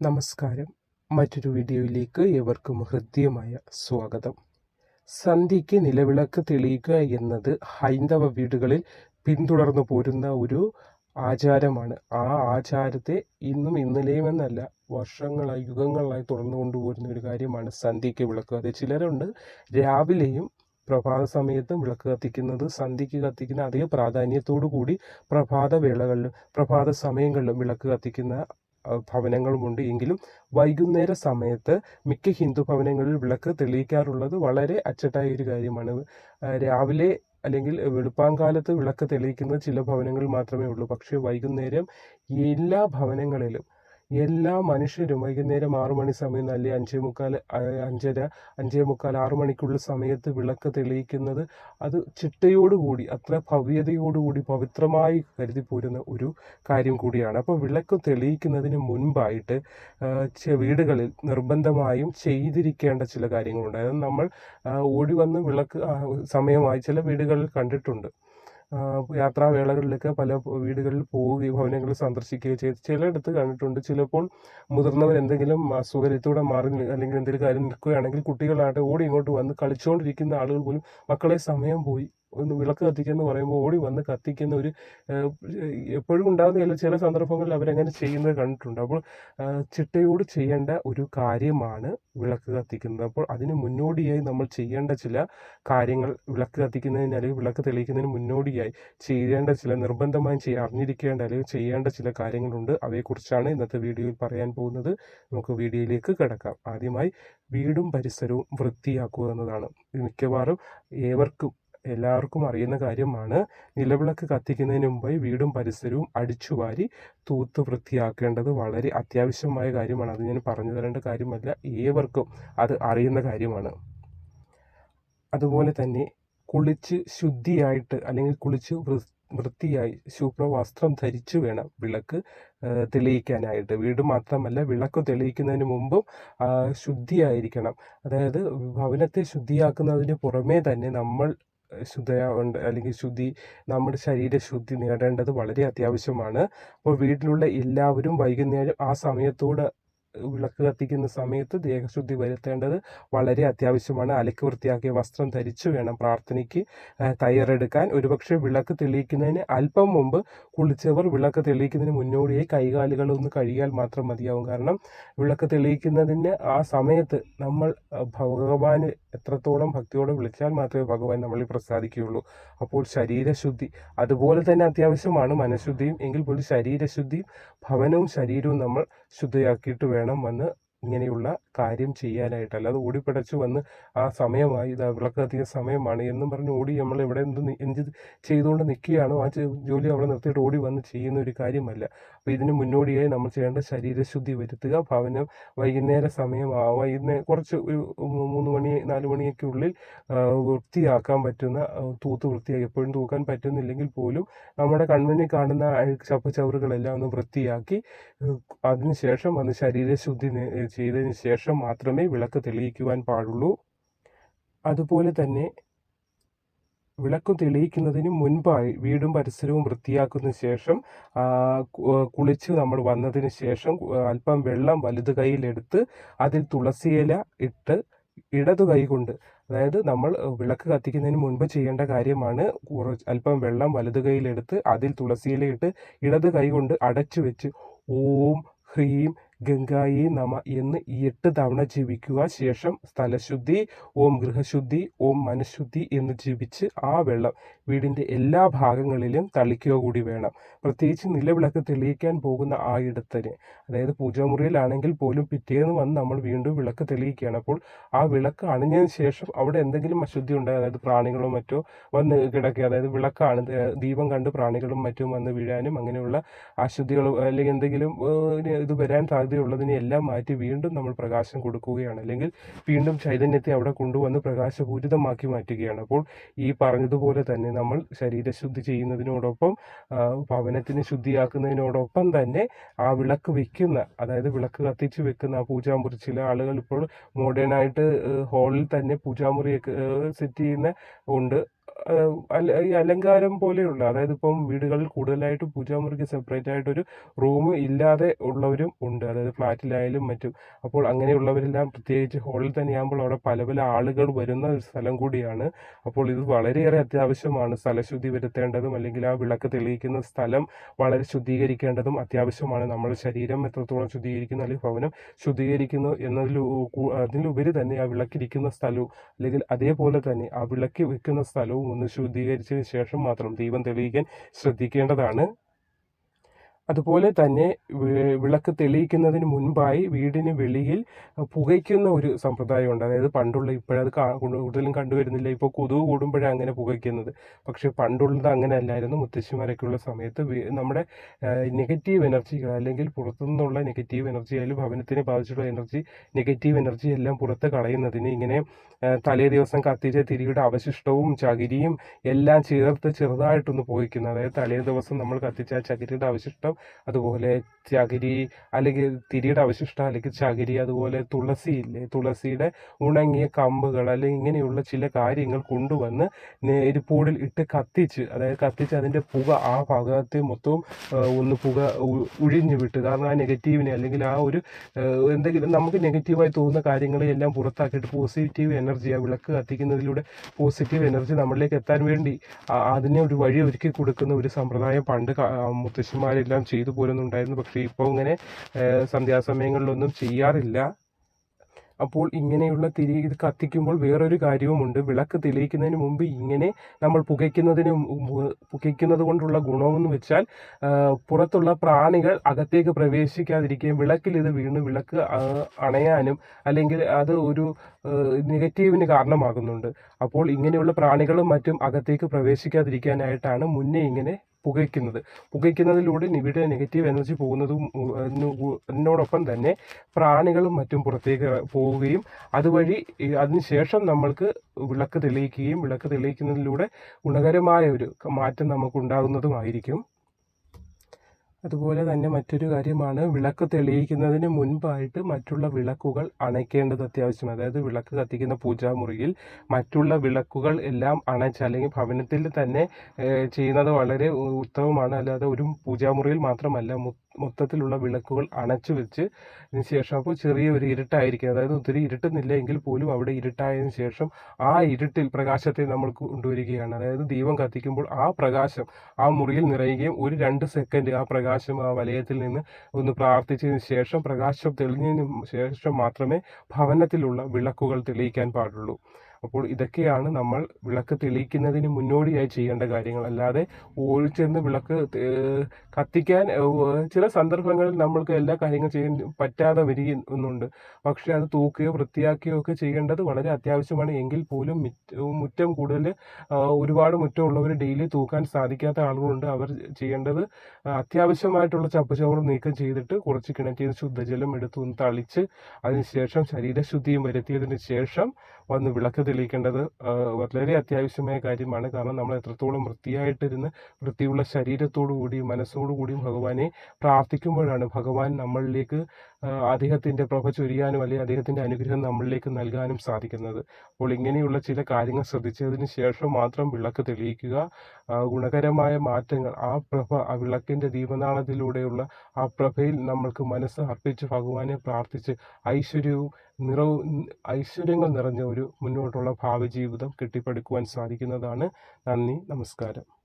നമസ്കാരം. മറ്റൊരു വീഡിയോയിലേക്ക് ഏവർക്കും ഹൃദ്യമായ സ്വാഗതം. സന്ധ്യയ്ക്ക് നിലവിളക്ക് തെളിയിക്കുക എന്നത് ഹൈന്ദവ വീടുകളിൽ പിന്തുടർന്നു പോരുന്ന ഒരു ആചാരമാണ്. ആ ആചാരത്തെ ഇന്നും ഇന്നലെയും എന്നല്ല വർഷങ്ങളായി യുഗങ്ങളായി തുടർന്നു കൊണ്ടുപോരുന്ന ഒരു കാര്യമാണ് സന്ധ്യയ്ക്ക് വിളക്ക് അത് ചിലരുണ്ട് രാവിലെയും പ്രഭാത സമയത്തും വിളക്ക് കത്തിക്കുന്നത് സന്ധ്യയ്ക്ക് കത്തിക്കുന്ന അതേ പ്രാധാന്യത്തോടു കൂടി പ്രഭാത വേളകളിലും പ്രഭാത സമയങ്ങളിലും വിളക്ക് കത്തിക്കുന്ന ഭവനങ്ങളുമുണ്ട് എങ്കിലും വൈകുന്നേര സമയത്ത് മിക്ക ഹിന്ദു ഭവനങ്ങളിൽ വിളക്ക് തെളിയിക്കാറുള്ളത് വളരെ അച്ചട്ടായ ഒരു കാര്യമാണ്. രാവിലെ അല്ലെങ്കിൽ വെളുപ്പാങ്കാലത്ത് വിളക്ക് തെളിയിക്കുന്ന ചില ഭവനങ്ങൾ മാത്രമേ ഉള്ളൂ. പക്ഷേ വൈകുന്നേരം എല്ലാ ഭവനങ്ങളിലും എല്ലാ മനുഷ്യരും വൈകുന്നേരം ആറു മണി സമയം അല്ലെ അഞ്ചേ മുക്കാൽ അഞ്ചര അഞ്ചേ മുക്കാൽ ആറു മണിക്കുള്ള സമയത്ത് വിളക്ക് തെളിയിക്കുന്നത് അത് ചിട്ടയോടുകൂടി അത്ര ഭവ്യതയോടുകൂടി പവിത്രമായി കരുതി പോരുന്ന ഒരു കാര്യം കൂടിയാണ്. അപ്പോൾ വിളക്ക് തെളിയിക്കുന്നതിന് മുൻപായിട്ട് വീടുകളിൽ നിർബന്ധമായും ചെയ്തിരിക്കേണ്ട ചില കാര്യങ്ങളുണ്ട്. അതായത് നമ്മൾ ഓടി വന്ന് വിളക്ക് സമയമായി ചില വീടുകളിൽ കണ്ടിട്ടുണ്ട്. യാത്രാവേളകളിലൊക്കെ പല വീടുകളിൽ പോവുകയും ഭവനങ്ങളിൽ സന്ദർശിക്കുകയും ചെയ്ത്. ചിലയിടത്ത് കണ്ടിട്ടുണ്ട് ചിലപ്പോൾ മുതിർന്നവർ എന്തെങ്കിലും അസുഖരത്തോടെ മാറി അല്ലെങ്കിൽ എന്തെങ്കിലും കാര്യം നിൽക്കുകയാണെങ്കിൽ കുട്ടികളാകട്ടെ ഓടി ഇങ്ങോട്ട് വന്ന് കളിച്ചുകൊണ്ടിരിക്കുന്ന ആളുകൾ പോലും മക്കളെ സമയം പോയി ഒന്ന് വിളക്ക് കത്തിക്കെന്ന് പറയുമ്പോൾ ഓടി വന്ന് കത്തിക്കുന്ന ഒരു എപ്പോഴും ഉണ്ടാകുന്ന ചില സന്ദർഭങ്ങളിൽ അവരങ്ങനെ ചെയ്യുന്നത് കണ്ടിട്ടുണ്ട്. അപ്പോൾ ചിട്ടയോട് ചെയ്യേണ്ട ഒരു കാര്യമാണ് വിളക്ക് കത്തിക്കുന്നത്. അപ്പോൾ അതിന് മുന്നോടിയായി നമ്മൾ ചെയ്യേണ്ട ചില കാര്യങ്ങൾ വിളക്ക് കത്തിക്കുന്നതിന് അല്ലെങ്കിൽ വിളക്ക് തെളിയിക്കുന്നതിന് മുന്നോടിയായി ചെയ്യേണ്ട ചില നിർബന്ധമായും ചെയ്യാൻ അറിഞ്ഞിരിക്കേണ്ട അല്ലെങ്കിൽ ചെയ്യേണ്ട ചില കാര്യങ്ങളുണ്ട്. അവയെക്കുറിച്ചാണ് ഇന്നത്തെ വീഡിയോയിൽ പറയാൻ പോകുന്നത്. നമുക്ക് വീഡിയോയിലേക്ക് കിടക്കാം. ആദ്യമായി വീടും പരിസരവും വൃത്തിയാക്കുക എന്നതാണ്. മിക്കവാറും ഏവർക്കും എല്ലാവർക്കും അറിയുന്ന കാര്യമാണ്. നിലവിളക്ക് കത്തിക്കുന്നതിന് മുമ്പായി വീടും പരിസരവും അടിച്ചുവാരി തൂത്ത് വൃത്തിയാക്കേണ്ടത് വളരെ അത്യാവശ്യമായ കാര്യമാണ്. അത് ഞാൻ പറഞ്ഞു തരേണ്ട കാര്യമല്ല ഏവർക്കും അത് അറിയുന്ന കാര്യമാണ്. അതുപോലെ തന്നെ കുളിച്ച് ശുദ്ധിയായിട്ട് അല്ലെങ്കിൽ കുളിച്ച് വൃത്തിയായി ശുഭ്രവസ്ത്രം ധരിച്ചു വേണം വിളക്ക് തെളിയിക്കാനായിട്ട്. വീട് മാത്രമല്ല വിളക്ക് തെളിയിക്കുന്നതിന് മുമ്പും ശുദ്ധിയായിരിക്കണം. അതായത് ഭവനത്തെ ശുദ്ധിയാക്കുന്നതിന് പുറമേ തന്നെ നമ്മൾ ശുദ്ധ ഉണ്ട് അല്ലെങ്കിൽ ശുദ്ധി നമ്മുടെ ശരീരശുദ്ധി നേടേണ്ടത് വളരെ അത്യാവശ്യമാണ്. അപ്പോൾ വീട്ടിലുള്ള എല്ലാവരും വൈകുന്നേരം ആ സമയത്തോട് വിളക്ക് കത്തിക്കുന്ന സമയത്ത് ദേഹശുദ്ധി വരുത്തേണ്ടത് വളരെ അത്യാവശ്യമാണ്. അലക്ക് വൃത്തിയാക്കിയ വസ്ത്രം ധരിച്ചു വേണം പ്രാർത്ഥനയ്ക്ക്. തയ്യാറെടുക്കാൻ. ഒരുപക്ഷെ വിളക്ക് തെളിയിക്കുന്നതിന് അല്പം മുമ്പ് കുളിച്ചവർ വിളക്ക് തെളിയിക്കുന്നതിന് മുന്നോടിയായി കൈകാലുകൾ ഒന്ന് കഴുകിയാൽ മാത്രം മതിയാവും. കാരണം വിളക്ക് തെളിയിക്കുന്നതിന് ആ സമയത്ത് നമ്മൾ ഭഗവാന് എത്രത്തോളം ഭക്തിയോടെ വിളിച്ചാൽ മാത്രമേ ഭഗവാൻ നമ്മളിൽ പ്രസാദിക്കുകയുള്ളൂ. അപ്പോൾ ശരീരശുദ്ധി അതുപോലെ തന്നെ അത്യാവശ്യമാണ് മനഃശുദ്ധിയും. എങ്കിൽ പോലും ശരീരശുദ്ധിയും ഭവനവും ശരീരവും നമ്മൾ ശുദ്ധിയാക്കിയിട്ട് വേണം വന്ന് ഇങ്ങനെയുള്ള കാര്യം ചെയ്യാനായിട്ട് അല്ലാതെ ഓടിപ്പിടച്ച് വന്ന് ആ സമയമായി ഇതാ വിളക്ക് കത്തിയ സമയമാണ് എന്നും പറഞ്ഞ് ഓടി നമ്മൾ ഇവിടെ എന്ത് എന്ത് ചെയ്തുകൊണ്ട് നിൽക്കുകയാണോ ആ ജോലി അവിടെ നിർത്തിയിട്ട് ഓടി വന്ന് ചെയ്യുന്ന ഒരു കാര്യമല്ല. അപ്പോൾ ഇതിന് മുന്നോടിയായി നമ്മൾ ചെയ്യേണ്ട ശരീരശുദ്ധി വരുത്തുക. ഭവനം വൈകുന്നേര സമയം ആ വൈകുന്നേരം കുറച്ച് മൂന്ന് മണി നാല് മണിയൊക്കെ ഉള്ളിൽ വൃത്തിയാക്കാൻ പറ്റുന്ന തൂത്ത് വൃത്തിയാക്കി എപ്പോഴും തൂക്കാൻ പറ്റുന്നില്ലെങ്കിൽ പോലും നമ്മുടെ കൺമുന്നിൽ കാണുന്ന അഴുക്ക് ചപ്പ് ചവറുകളെല്ലാം ഒന്ന് വൃത്തിയാക്കി അതിനുശേഷം വന്ന് ശരീരശുദ്ധി ചെയ്തതിന് ശേഷം മാത്രമേ വിളക്ക് തെളിയിക്കുവാൻ പാടുള്ളൂ. അതുപോലെ തന്നെ വിളക്ക് തെളിയിക്കുന്നതിന് മുൻപായി വീടും പരിസരവും വൃത്തിയാക്കുന്ന ശേഷം കുളിച്ച് നമ്മൾ വന്നതിന് ശേഷം അല്പം വെള്ളം വലുത് കൈയിലെടുത്ത് അതിൽ തുളസിയില ഇട്ട് ഇടതു കൈ കൊണ്ട് അതായത് നമ്മൾ വിളക്ക് കത്തിക്കുന്നതിന് മുൻപ് ചെയ്യേണ്ട കാര്യമാണ് കുറച്ച് അല്പം വെള്ളം വലുത് കൈയിലെടുത്ത് അതിൽ തുളസിയില ഇട്ട് ഇടത് കൈ കൊണ്ട് അടച്ചു വെച്ച് ഓം ഹ്രീം ഗംഗായി നമ എന്ന് എട്ട് തവണ ജപിക്കുക. ശേഷം സ്ഥലശുദ്ധി ഓം ഗൃഹശുദ്ധി ഓം മനഃശുദ്ധി എന്ന് ജപിച്ച് ആ വെള്ളം വീടിന്റെ എല്ലാ ഭാഗങ്ങളിലും തളിക്കുക കൂടി വേണം. പ്രത്യേകിച്ച് നിലവിളക്ക് തെളിയിക്കാൻ പോകുന്ന ആ ഇടത്തിന്. അതായത് പൂജാമുറിയിലാണെങ്കിൽ പോലും പിറ്റേന്ന് വന്ന് നമ്മൾ വീണ്ടും വിളക്ക് തെളിയിക്കുകയാണ്. അപ്പോൾ ആ വിളക്ക് അണിഞ്ഞതിന് ശേഷം അവിടെ എന്തെങ്കിലും അശുദ്ധി ഉണ്ടായി അതായത് പ്രാണികളോ മറ്റോ വന്ന് കിടക്കുക അതായത് വിളക്കാണ് ദീപം കണ്ട് പ്രാണികളും മറ്റും വന്ന് വീഴാനും അങ്ങനെയുള്ള അശുദ്ധികൾ അല്ലെങ്കിൽ എന്തെങ്കിലും ഇത് വരാൻ സാധ്യതയുള്ളതിനെ എല്ലാം മാറ്റി വീണ്ടും നമ്മൾ പ്രകാശം കൊടുക്കുകയാണ്. അല്ലെങ്കിൽ വീണ്ടും ചൈതന്യത്തെ അവിടെ കൊണ്ടുവന്ന് പ്രകാശപൂരിതമാക്കി മാറ്റുകയാണ്. അപ്പോൾ ഈ പറഞ്ഞതുപോലെ തന്നെ നമ്മൾ ശരീരശുദ്ധി ചെയ്യുന്നതിനോടൊപ്പം ഭവനത്തിന് ശുദ്ധിയാക്കുന്നതിനോടൊപ്പം തന്നെ ആ വിളക്ക് വെക്കുന്ന അതായത് വിളക്ക് കത്തിച്ച് വെക്കുന്ന ആ പൂജാമുറി. ചില ആളുകൾ ഇപ്പോൾ മോഡേൺ ആയിട്ട് ഹാളിൽ തന്നെ പൂജാമുറിയൊക്കെ സെറ്റ് ചെയ്യുന്ന ഉണ്ട്. ഈ അലങ്കാരം പോലെയുള്ള അതായത് ഇപ്പം വീടുകളിൽ കൂടുതലായിട്ട് പൂജാമുറിക്ക് സെപ്പറേറ്റ് ആയിട്ടൊരു റൂം ഇല്ലാതെ ഉള്ളവരും ഉണ്ട്. അതായത് ഫ്ലാറ്റിലായാലും മറ്റും. അപ്പോൾ അങ്ങനെയുള്ളവരെല്ലാം പ്രത്യേകിച്ച് ഹോളിൽ തന്നെയാകുമ്പോൾ അവിടെ പല പല ആളുകൾ വരുന്ന ഒരു സ്ഥലം കൂടിയാണ്. അപ്പോൾ ഇത് വളരെയേറെ അത്യാവശ്യമാണ്. സ്ഥലശുദ്ധി വരുത്തേണ്ടതും അല്ലെങ്കിൽ ആ വിളക്ക് തെളിയിക്കുന്ന സ്ഥലം വളരെ ശുദ്ധീകരിക്കേണ്ടതും അത്യാവശ്യമാണ്. നമ്മുടെ ശരീരം എത്രത്തോളം ശുദ്ധീകരിക്കുന്നു അല്ലെങ്കിൽ ഭവനം ശുദ്ധീകരിക്കുന്നു എന്നതിൽ അതിലുപരി തന്നെ ആ വിളക്കിരിക്കുന്ന സ്ഥലവും അല്ലെങ്കിൽ അതേപോലെ തന്നെ ആ വിളക്ക് വെക്കുന്ന സ്ഥലവും ഒന്ന് ശുദ്ധീകരിച്ചതിന് ശേഷം മാത്രം ദീപം തെളിയിക്കാൻ ശ്രദ്ധിക്കേണ്ടതാണ്. അതുപോലെ തന്നെ വിളക്ക് തെളിയിക്കുന്നതിന് മുൻപായി വീടിന് വെളിയിൽ പുകയ്ക്കുന്ന ഒരു സമ്പ്രദായമുണ്ട് അതായത് പണ്ടുള്ള ഇപ്പോഴത് കൂടുതലും കണ്ടുവരുന്നില്ല. ഇപ്പോൾ കൊതുക് കൂടുമ്പോഴാണ് അങ്ങനെ പുകയ്ക്കുന്നത്. പക്ഷെ പണ്ടുള്ളത് അങ്ങനെ അല്ലായിരുന്നു മുത്തശ്ശിമാരൊക്കെയുള്ള സമയത്ത് നമ്മുടെ നെഗറ്റീവ് എനർജികൾ അല്ലെങ്കിൽ പുറത്തുനിന്നുള്ള നെഗറ്റീവ് എനർജി അല്ലെങ്കിൽ ഭവനത്തിനെ ബാധിച്ചിട്ടുള്ള എനർജി നെഗറ്റീവ് എനർജി എല്ലാം പുറത്ത് കളയുന്നതിന് ഇങ്ങനെ തലേ ദിവസം കത്തിച്ച തിരിയുടെ അവശിഷ്ടവും ചകിരിയും എല്ലാം ചേർത്ത് ചെറുതായിട്ടൊന്ന് പോയിക്കുന്നത് അതായത് തലേ ദിവസം നമ്മൾ കത്തിച്ച ചകിരിയുടെ അവശിഷ്ടം അതുപോലെ ചകിരി അല്ലെങ്കിൽ തിരിയുടെ അവശിഷ്ടം അല്ലെങ്കിൽ ചകിരി അതുപോലെ തുളസി ഇല്ലേ? തുളസിയുടെ ഉണങ്ങിയ കമ്പുകൾ അല്ലെങ്കിൽ ഇങ്ങനെയുള്ള ചില കാര്യങ്ങൾ കൊണ്ടുവന്ന് എരിപ്പോടിൽ ഇട്ട് കത്തിച്ച് അതായത് കത്തിച്ച് അതിന്റെ പുക ആ ഭാഗത്തെ മൊത്തവും ഒന്ന് പുക ഉഴിഞ്ഞു വിട്ട് കാരണം ആ നെഗറ്റീവിനെ അല്ലെങ്കിൽ ആ ഒരു എന്തെങ്കിലും നമുക്ക് നെഗറ്റീവായി തോന്നുന്ന കാര്യങ്ങളെല്ലാം പുറത്താക്കിയിട്ട് പോസിറ്റീവ് എനർജി ആ വിളക്ക് കത്തിക്കുന്നതിലൂടെ പോസിറ്റീവ് എനർജി നമ്മളിലേക്ക് എത്താൻ വേണ്ടി അതിനെ ഒരു വഴി ഒരുക്കി കൊടുക്കുന്ന ഒരു സമ്പ്രദായം പണ്ട് മുത്തശ്ശിമാരെല്ലാം ചെയ്തു പോരുന്നുണ്ടായിരുന്നു. പക്ഷേ ഇപ്പോൾ ഇങ്ങനെ സന്ധ്യാസമയങ്ങളിലൊന്നും ചെയ്യാറില്ല. അപ്പോൾ ഇങ്ങനെയുള്ള തിരി ഇത് കത്തിക്കുമ്പോൾ വേറൊരു കാര്യവുമുണ്ട്. വിളക്ക് തെളിയിക്കുന്നതിന് മുമ്പ് ഇങ്ങനെ നമ്മൾ പുകയ്ക്കുന്നതിന് പുകയ്ക്കുന്നത് കൊണ്ടുള്ള ഗുണമെന്ന് വെച്ചാൽ പുറത്തുള്ള പ്രാണികൾ അകത്തേക്ക് പ്രവേശിക്കാതിരിക്കുകയും വിളക്കിൽ ഇത് വീണ് വിളക്ക് അണയാനും അല്ലെങ്കിൽ അത് ഒരു നെഗറ്റീവിന് കാരണമാകുന്നുണ്ട്. അപ്പോൾ ഇങ്ങനെയുള്ള പ്രാണികളും മറ്റും അകത്തേക്ക് പ്രവേശിക്കാതിരിക്കാനായിട്ടാണ് മുന്നേ ഇങ്ങനെ പുകയ്ക്കുന്നത്. പുകയ്ക്കുന്നതിലൂടെ ഇവിടെ നെഗറ്റീവ് എനർജി പോകുന്നതും എന്നോടൊപ്പം തന്നെ പ്രാണികളും മറ്റും പുറത്തേക്ക് പോവുകയും അതുവഴി അതിനുശേഷം നമ്മൾക്ക് വിളക്ക് തെളിയിക്കുകയും വിളക്ക് തെളിയിക്കുന്നതിലൂടെ ഗുണകരമായ ഒരു മാറ്റം നമുക്ക് ഉണ്ടാകുന്നതുമായിരിക്കും അതുപോലെ തന്നെ മറ്റൊരു കാര്യമാണ് വിളക്ക് തെളിയിക്കുന്നതിന് മുൻപായിട്ട് മറ്റുള്ള വിളക്കുകൾ അണയ്ക്കേണ്ടത് അത്യാവശ്യം അതായത് വിളക്ക് കത്തിക്കുന്ന പൂജാമുറിയിൽ മറ്റുള്ള വിളക്കുകൾ എല്ലാം അണച്ച് അല്ലെങ്കിൽ ഭവനത്തിൽ തന്നെ ചെയ്യുന്നത് വളരെ ഉത്തമമാണ്. അല്ലാതെ ഒരു പൂജാമുറിയിൽ മാത്രമല്ല മൊത്തത്തിലുള്ള വിളക്കുകൾ അണച്ചു വെച്ച് അതിന് ശേഷം അപ്പോൾ ചെറിയ ഒരു ഇരുട്ടായിരിക്കും. അതായത് ഒത്തിരി ഇരുട്ടുന്നില്ല എങ്കിൽ പോലും അവിടെ ഇരുട്ടായതിനു ശേഷം ആ ഇരുട്ടിൽ പ്രകാശത്തെ നമ്മൾ കൊണ്ടുവരികയാണ്. അതായത് ദീപം കത്തിക്കുമ്പോൾ ആ പ്രകാശം ആ മുറിയിൽ നിറയുകയും ഒരു രണ്ട് സെക്കൻഡ് ആ പ്രകാശം ആ വലയത്തിൽ നിന്ന് ഒന്ന് പ്രാർത്ഥിച്ചതിന് ശേഷം പ്രകാശം തെളിഞ്ഞതിന് ശേഷം മാത്രമേ ഭവനത്തിലുള്ള വിളക്കുകൾ തെളിയിക്കാൻ പാടുള്ളൂ. അപ്പോൾ ഇതൊക്കെയാണ് നമ്മൾ വിളക്ക് തെളിയിക്കുന്നതിന് മുന്നോടിയായി ചെയ്യേണ്ട കാര്യങ്ങൾ. അല്ലാതെ ഓടിച്ചെന്ന് വിളക്ക് കത്തിക്കാൻ ചില സന്ദർഭങ്ങളിൽ നമ്മൾക്ക് എല്ലാ കാര്യങ്ങളും ചെയ്യാൻ പറ്റാതെ വരികയുന്നുണ്ട്. പക്ഷേ അത് തൂക്കുകയോ വൃത്തിയാക്കുകയോ ഒക്കെ ചെയ്യേണ്ടത് വളരെ അത്യാവശ്യമാണ്. എങ്കിൽ പോലും മിറ്റ് കൂടുതൽ ഒരുപാട് മുറ്റമുള്ളവർ ഡെയിലി തൂക്കാൻ സാധിക്കാത്ത ആളുകളുണ്ട്. അവർ ചെയ്യേണ്ടത് അത്യാവശ്യമായിട്ടുള്ള ചപ്പുചവറ് നീക്കം ചെയ്തിട്ട് കുറച്ച് കിണറ്റിൽ ശുദ്ധജലം എടുത്ത് തളിച്ച് അതിനുശേഷം ശരീരശുദ്ധിയും വരുത്തിയതിന് ശേഷം വന്ന് വിളക്ക് തെളിയിക്കേണ്ടത് വളരെ അത്യാവശ്യമായ കാര്യമാണ്. കാരണം നമ്മൾ എത്രത്തോളം വൃത്തിയായിട്ടിരുന്ന് വൃത്തിയുള്ള ശരീരത്തോടു മനസ്സോടുകൂടിയും മനസ്സോടു കൂടിയും ഭഗവാനെ പ്രാർത്ഥിക്കുമ്പോഴാണ് ഭഗവാൻ നമ്മളിലേക്ക് അദ്ദേഹത്തിന്റെ പ്രഭ ചൊരിയാനും അല്ലെങ്കിൽ അദ്ദേഹത്തിന്റെ അനുഗ്രഹം നമ്മളിലേക്ക് നൽകാനും സാധിക്കുന്നത്. അപ്പോൾ ഇങ്ങനെയുള്ള ചില കാര്യങ്ങൾ ശ്രദ്ധിച്ചതിന് ശേഷം മാത്രം വിളക്ക് തെളിയിക്കുക. ഗുണകരമായ മാറ്റങ്ങൾ ആ പ്രഭ ആ വിളക്കിന്റെ ദീപനാളത്തിലൂടെയുള്ള ആ പ്രഭയിൽ നമ്മൾക്ക് മനസ്സ് അർപ്പിച്ച് ഭഗവാനെ പ്രാർത്ഥിച്ച് ഐശ്വര്യവും നിറവും ഐശ്വര്യങ്ങൾ നിറഞ്ഞ ഒരു മുന്നോട്ടുള്ള ഭാവി ജീവിതം കെട്ടിപ്പടുക്കുവാൻ സാധിക്കുന്നതാണ്. നന്ദി നമസ്കാരം.